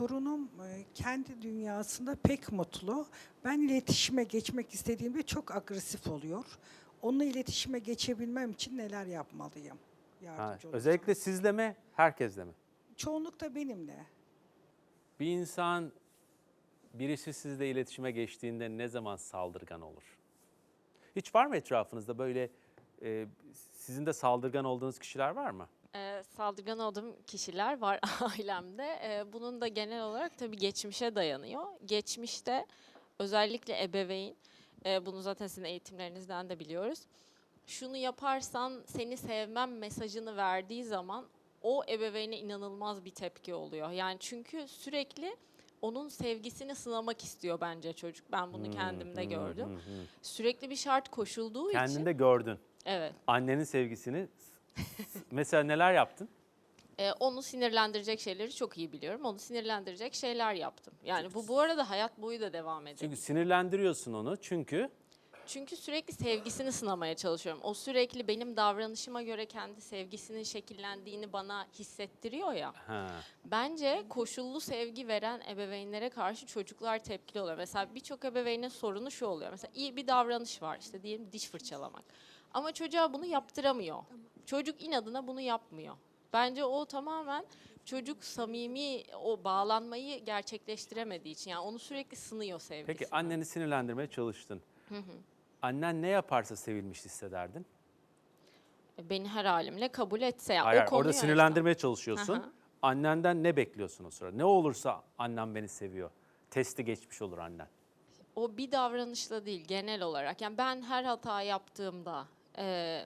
torunum e, kendi dünyasında pek mutlu. Ben iletişime geçmek istediğimde çok agresif oluyor. Onunla iletişime geçebilmem için neler yapmalıyım? Ha, Yardımcı olursanız. özellikle sizle mi, herkesle mi? Çoğunlukla benimle. Bir insan birisi sizle iletişime geçtiğinde ne zaman saldırgan olur? Hiç var mı etrafınızda böyle e, sizin de saldırgan olduğunuz kişiler var mı? Saldırgan olduğum kişiler var ailemde. Ee, bunun da genel olarak tabii geçmişe dayanıyor. Geçmişte özellikle ebeveyn, e, bunu zaten sizin eğitimlerinizden de biliyoruz. Şunu yaparsan seni sevmem mesajını verdiği zaman o ebeveyne inanılmaz bir tepki oluyor. Yani çünkü sürekli onun sevgisini sınamak istiyor bence çocuk. Ben bunu kendimde gördüm. Hı, hı. Sürekli bir şart koşulduğu için. Kendinde gördün. Evet. Annenin sevgisini. Mesela neler yaptın? Ee, onu sinirlendirecek şeyleri çok iyi biliyorum. Onu sinirlendirecek şeyler yaptım. Yani bu bu arada hayat boyu da devam edecek. Çünkü sinirlendiriyorsun onu. Çünkü Çünkü sürekli sevgisini sınamaya çalışıyorum. O sürekli benim davranışıma göre kendi sevgisinin şekillendiğini bana hissettiriyor ya. ha, Bence koşullu sevgi veren ebeveynlere karşı çocuklar tepkili oluyor. Mesela birçok ebeveynin sorunu şu oluyor. Mesela iyi bir davranış var. İşte diyelim diş fırçalamak. Ama çocuğa bunu yaptıramıyor. Çocuk inadına bunu yapmıyor. Bence o tamamen çocuk samimi o bağlanmayı gerçekleştiremediği için. Yani onu sürekli sınıyor sevgisi. peki anneni sinirlendirmeye çalıştın. Annen ne yaparsa sevilmiş hissederdin. Beni her halimle kabul etse. Yani Hayır, o orada sinirlendirmeye çalışıyorsun. Hı hı. Annenden ne bekliyorsun o sırada? Ne olursa annem beni seviyor. Testi geçmiş olur annen. O bir davranışla değil genel olarak. Yani ben her hata yaptığımda e,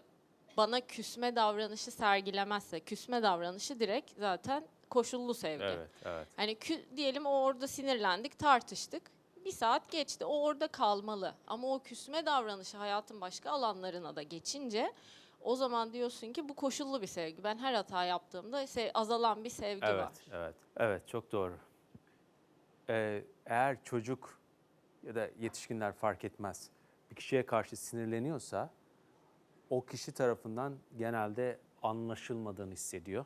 bana küsme davranışı sergilemezse, küsme davranışı direkt zaten koşullu sevgi. Evet, evet. Hani kü- diyelim o orada sinirlendik, tartıştık. Bir saat geçti, o orada kalmalı. Ama o küsme davranışı hayatın başka alanlarına da geçince o zaman diyorsun ki bu koşullu bir sevgi. Ben her hata yaptığımda se- azalan bir sevgi Evet, var. evet. Evet, çok doğru. Ee, eğer çocuk ya da yetişkinler fark etmez bir kişiye karşı sinirleniyorsa o kişi tarafından genelde anlaşılmadığını hissediyor.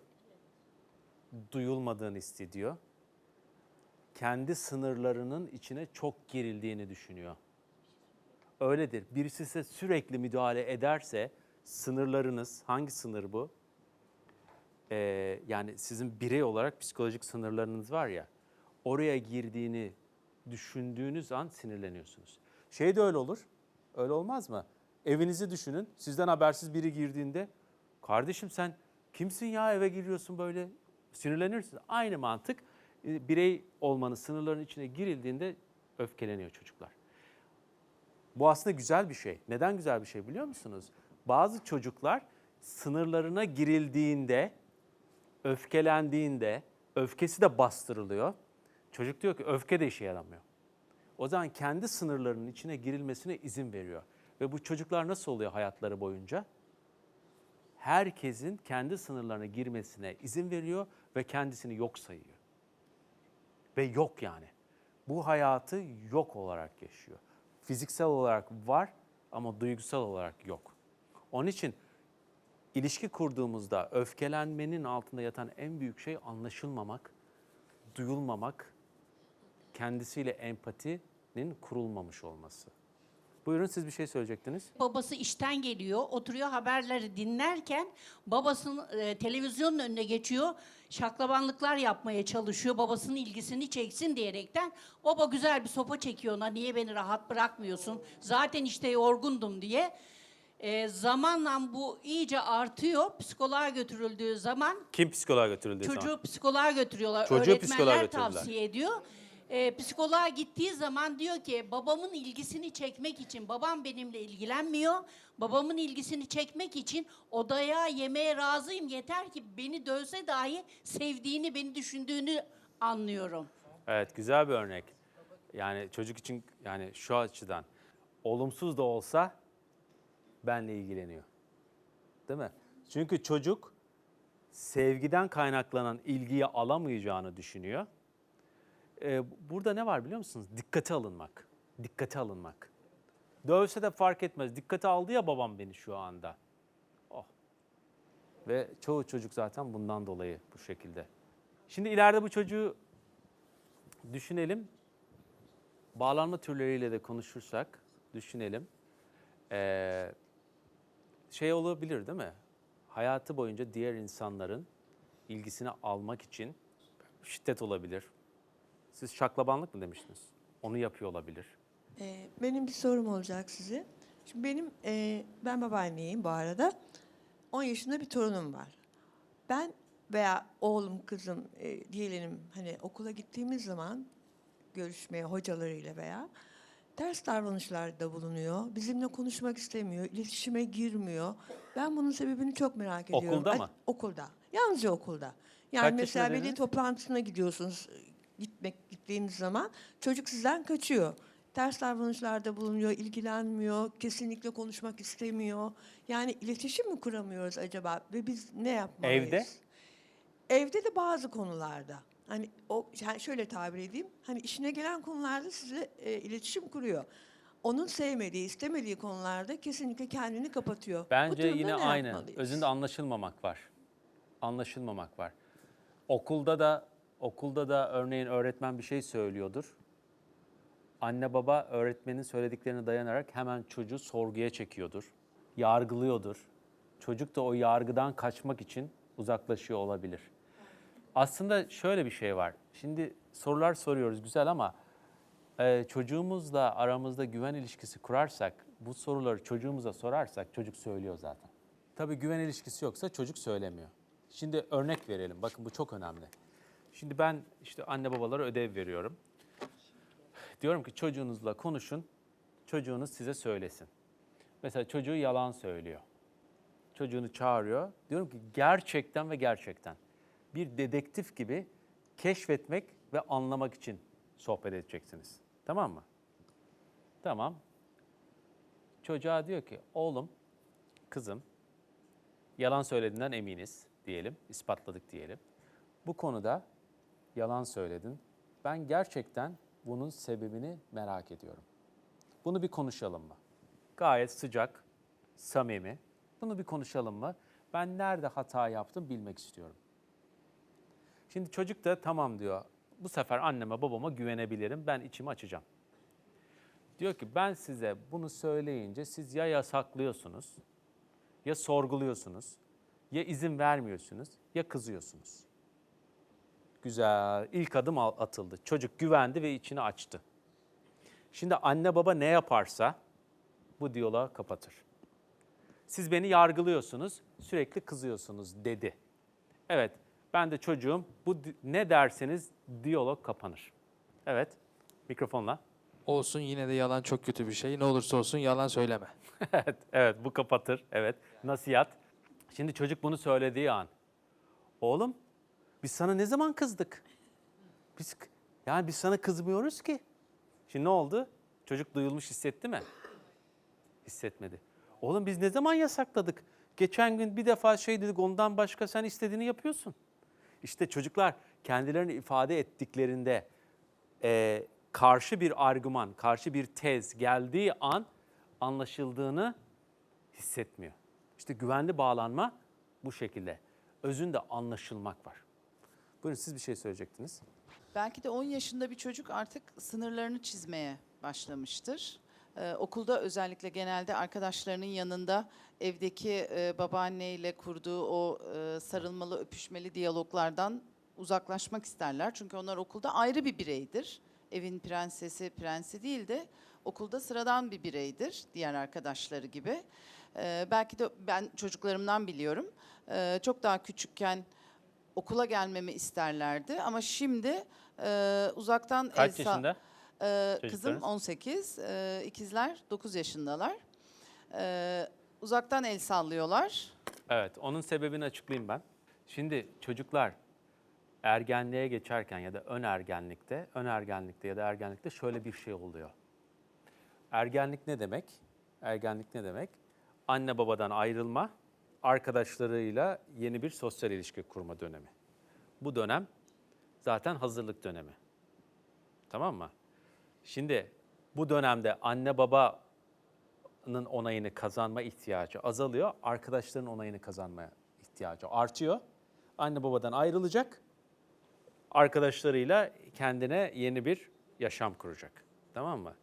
Duyulmadığını hissediyor. Kendi sınırlarının içine çok girildiğini düşünüyor. Öyledir. Birisi size sürekli müdahale ederse sınırlarınız, hangi sınır bu? Ee, yani sizin birey olarak psikolojik sınırlarınız var ya, oraya girdiğini düşündüğünüz an sinirleniyorsunuz. Şey de öyle olur, öyle olmaz mı? Evinizi düşünün, sizden habersiz biri girdiğinde, kardeşim sen kimsin ya eve giriyorsun böyle, sinirlenirsin. Aynı mantık, e, birey olmanın sınırlarının içine girildiğinde öfkeleniyor çocuklar. Bu aslında güzel bir şey. Neden güzel bir şey biliyor musunuz? Bazı çocuklar sınırlarına girildiğinde, öfkelendiğinde, öfkesi de bastırılıyor. Çocuk diyor ki öfke de işe yaramıyor. O zaman kendi sınırlarının içine girilmesine izin veriyor. Ve bu çocuklar nasıl oluyor hayatları boyunca? Herkesin kendi sınırlarına girmesine izin veriyor ve kendisini yok sayıyor. Ve yok yani. Bu hayatı yok olarak yaşıyor. Fiziksel olarak var ama duygusal olarak yok. Onun için ilişki kurduğumuzda öfkelenmenin altında yatan en büyük şey anlaşılmamak, duyulmamak, kendisiyle empatinin kurulmamış olması. Buyurun siz bir şey söyleyecektiniz. Babası işten geliyor, oturuyor haberleri dinlerken babasının e, televizyonun önüne geçiyor. Şaklabanlıklar yapmaya çalışıyor. Babasının ilgisini çeksin diyerekten. Baba güzel bir sopa çekiyor ona. Niye beni rahat bırakmıyorsun? Zaten işte yorgundum diye. E, zamanla bu iyice artıyor. Psikoloğa götürüldüğü zaman Kim psikoloğa götürüldüğü Çocuğu psikoloğa götürüyorlar. Çocuğu psikoloğa Öğretmenler götürdüler. tavsiye ediyor. Ee, psikoloğa gittiği zaman diyor ki babamın ilgisini çekmek için babam benimle ilgilenmiyor. Babamın ilgisini çekmek için odaya yemeğe razıyım. Yeter ki beni dövse dahi sevdiğini, beni düşündüğünü anlıyorum. Evet güzel bir örnek. Yani çocuk için yani şu açıdan olumsuz da olsa benle ilgileniyor. Değil mi? Çünkü çocuk sevgiden kaynaklanan ilgiyi alamayacağını düşünüyor. Ee, burada ne var biliyor musunuz? Dikkate alınmak. Dikkate alınmak. Dövse de fark etmez. Dikkate aldı ya babam beni şu anda. Oh. Ve çoğu çocuk zaten bundan dolayı bu şekilde. Şimdi ileride bu çocuğu Düşünelim. Bağlanma türleriyle de konuşursak düşünelim. Ee, şey olabilir değil mi? Hayatı boyunca diğer insanların ilgisini almak için şiddet olabilir. Siz şaklabanlık mı demiştiniz? Onu yapıyor olabilir. Ee, benim bir sorum olacak size. Şimdi benim, e, ben babaanneyim bu arada. 10 yaşında bir torunum var. Ben veya oğlum, kızım e, diyelim hani okula gittiğimiz zaman görüşmeye hocalarıyla veya ters davranışlarda bulunuyor. Bizimle konuşmak istemiyor, iletişime girmiyor. Ben bunun sebebini çok merak ediyorum. Okulda Ay- mı? Okulda. Yalnızca okulda. Yani Kaç mesela dediniz? toplantısına gidiyorsunuz gitmek gittiğiniz zaman çocuk sizden kaçıyor. Ters davranışlarda bulunuyor, ilgilenmiyor, kesinlikle konuşmak istemiyor. Yani iletişim mi kuramıyoruz acaba ve biz ne yapmalıyız? Evde? Evde de bazı konularda. Hani o yani şöyle tabir edeyim. Hani işine gelen konularda size e, iletişim kuruyor. Onun sevmediği, istemediği konularda kesinlikle kendini kapatıyor. Bence yine ne aynı. yapmalıyız? Özünde anlaşılmamak var. Anlaşılmamak var. Okulda da okulda da örneğin öğretmen bir şey söylüyordur. Anne baba öğretmenin söylediklerine dayanarak hemen çocuğu sorguya çekiyordur. Yargılıyordur. Çocuk da o yargıdan kaçmak için uzaklaşıyor olabilir. Aslında şöyle bir şey var. Şimdi sorular soruyoruz güzel ama e, çocuğumuzla aramızda güven ilişkisi kurarsak, bu soruları çocuğumuza sorarsak çocuk söylüyor zaten. Tabii güven ilişkisi yoksa çocuk söylemiyor. Şimdi örnek verelim. Bakın bu çok önemli. Şimdi ben işte anne babalara ödev veriyorum. Diyorum ki çocuğunuzla konuşun, çocuğunuz size söylesin. Mesela çocuğu yalan söylüyor. Çocuğunu çağırıyor. Diyorum ki gerçekten ve gerçekten bir dedektif gibi keşfetmek ve anlamak için sohbet edeceksiniz. Tamam mı? Tamam. Çocuğa diyor ki oğlum, kızım yalan söylediğinden eminiz diyelim, ispatladık diyelim. Bu konuda yalan söyledin. Ben gerçekten bunun sebebini merak ediyorum. Bunu bir konuşalım mı? Gayet sıcak, samimi. Bunu bir konuşalım mı? Ben nerede hata yaptım bilmek istiyorum. Şimdi çocuk da tamam diyor. Bu sefer anneme babama güvenebilirim. Ben içimi açacağım. Diyor ki ben size bunu söyleyince siz ya yasaklıyorsunuz, ya sorguluyorsunuz, ya izin vermiyorsunuz, ya kızıyorsunuz. Güzel. İlk adım atıldı. Çocuk güvendi ve içini açtı. Şimdi anne baba ne yaparsa bu diyaloğu kapatır. Siz beni yargılıyorsunuz, sürekli kızıyorsunuz dedi. Evet, ben de çocuğum bu ne derseniz diyalog kapanır. Evet, mikrofonla. Olsun yine de yalan çok kötü bir şey. Ne olursa olsun yalan söyleme. evet, evet bu kapatır. Evet, nasihat. Şimdi çocuk bunu söylediği an. Oğlum, biz sana ne zaman kızdık? Biz yani biz sana kızmıyoruz ki. Şimdi ne oldu? Çocuk duyulmuş hissetti mi? Hissetmedi. Oğlum biz ne zaman yasakladık? Geçen gün bir defa şey dedik ondan başka sen istediğini yapıyorsun. İşte çocuklar kendilerini ifade ettiklerinde e, karşı bir argüman, karşı bir tez geldiği an anlaşıldığını hissetmiyor. İşte güvenli bağlanma bu şekilde. Özünde anlaşılmak var. Buyurun siz bir şey söyleyecektiniz. Belki de 10 yaşında bir çocuk artık sınırlarını çizmeye başlamıştır. Ee, okulda özellikle genelde arkadaşlarının yanında evdeki e, babaanneyle kurduğu o e, sarılmalı, öpüşmeli diyaloglardan uzaklaşmak isterler. Çünkü onlar okulda ayrı bir bireydir. Evin prensesi, prensi değil de okulda sıradan bir bireydir diğer arkadaşları gibi. Ee, belki de ben çocuklarımdan biliyorum. Ee, çok daha küçükken okula gelmemi isterlerdi ama şimdi e, uzaktan Kaç el sa- yaşında? e, kızım çocuklarınız? 18, e, ikizler 9 yaşındalar. E, uzaktan el sallıyorlar. Evet, onun sebebini açıklayayım ben. Şimdi çocuklar ergenliğe geçerken ya da ön ergenlikte, ön ergenlikte ya da ergenlikte şöyle bir şey oluyor. Ergenlik ne demek? Ergenlik ne demek? Anne babadan ayrılma, arkadaşlarıyla yeni bir sosyal ilişki kurma dönemi. Bu dönem zaten hazırlık dönemi. Tamam mı? Şimdi bu dönemde anne babanın onayını kazanma ihtiyacı azalıyor. Arkadaşların onayını kazanmaya ihtiyacı artıyor. Anne babadan ayrılacak. arkadaşlarıyla kendine yeni bir yaşam kuracak. Tamam mı?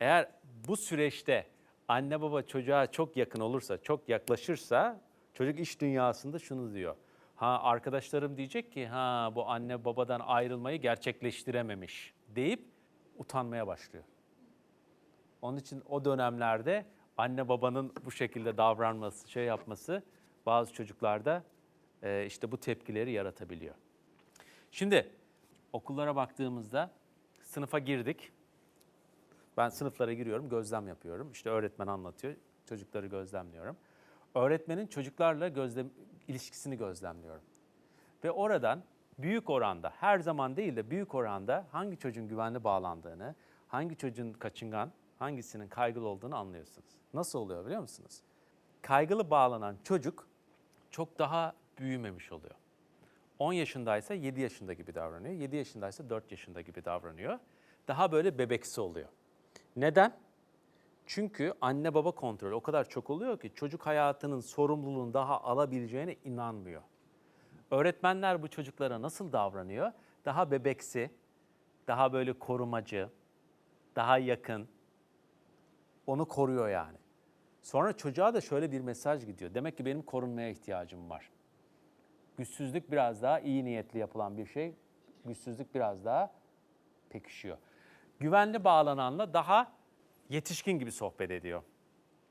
Eğer bu süreçte anne baba çocuğa çok yakın olursa, çok yaklaşırsa çocuk iş dünyasında şunu diyor. Ha arkadaşlarım diyecek ki ha bu anne babadan ayrılmayı gerçekleştirememiş deyip utanmaya başlıyor. Onun için o dönemlerde anne babanın bu şekilde davranması, şey yapması bazı çocuklarda e, işte bu tepkileri yaratabiliyor. Şimdi okullara baktığımızda sınıfa girdik. Ben sınıflara giriyorum, gözlem yapıyorum. İşte öğretmen anlatıyor, çocukları gözlemliyorum. Öğretmenin çocuklarla gözlem, ilişkisini gözlemliyorum. Ve oradan büyük oranda, her zaman değil de büyük oranda hangi çocuğun güvenli bağlandığını, hangi çocuğun kaçıngan, hangisinin kaygılı olduğunu anlıyorsunuz. Nasıl oluyor biliyor musunuz? Kaygılı bağlanan çocuk çok daha büyümemiş oluyor. 10 yaşındaysa 7 yaşında gibi davranıyor. 7 yaşındaysa 4 yaşında gibi davranıyor. Daha böyle bebeksi oluyor. Neden? Çünkü anne baba kontrolü o kadar çok oluyor ki çocuk hayatının sorumluluğunu daha alabileceğine inanmıyor. Öğretmenler bu çocuklara nasıl davranıyor? Daha bebeksi, daha böyle korumacı, daha yakın. Onu koruyor yani. Sonra çocuğa da şöyle bir mesaj gidiyor. Demek ki benim korunmaya ihtiyacım var. Güçsüzlük biraz daha iyi niyetli yapılan bir şey. Güçsüzlük biraz daha pekişiyor. Güvenli bağlananla daha yetişkin gibi sohbet ediyor.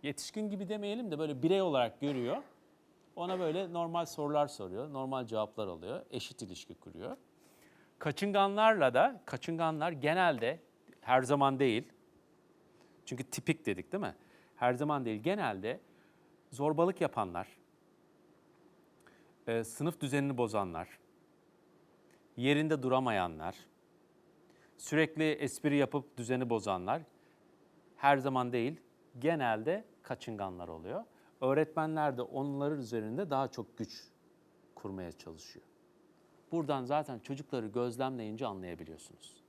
Yetişkin gibi demeyelim de böyle birey olarak görüyor. Ona böyle normal sorular soruyor, normal cevaplar alıyor, eşit ilişki kuruyor. Kaçınganlarla da, kaçınganlar genelde her zaman değil, çünkü tipik dedik değil mi? Her zaman değil, genelde zorbalık yapanlar, e, sınıf düzenini bozanlar, yerinde duramayanlar, sürekli espri yapıp düzeni bozanlar her zaman değil, genelde kaçınganlar oluyor. Öğretmenler de onların üzerinde daha çok güç kurmaya çalışıyor. Buradan zaten çocukları gözlemleyince anlayabiliyorsunuz.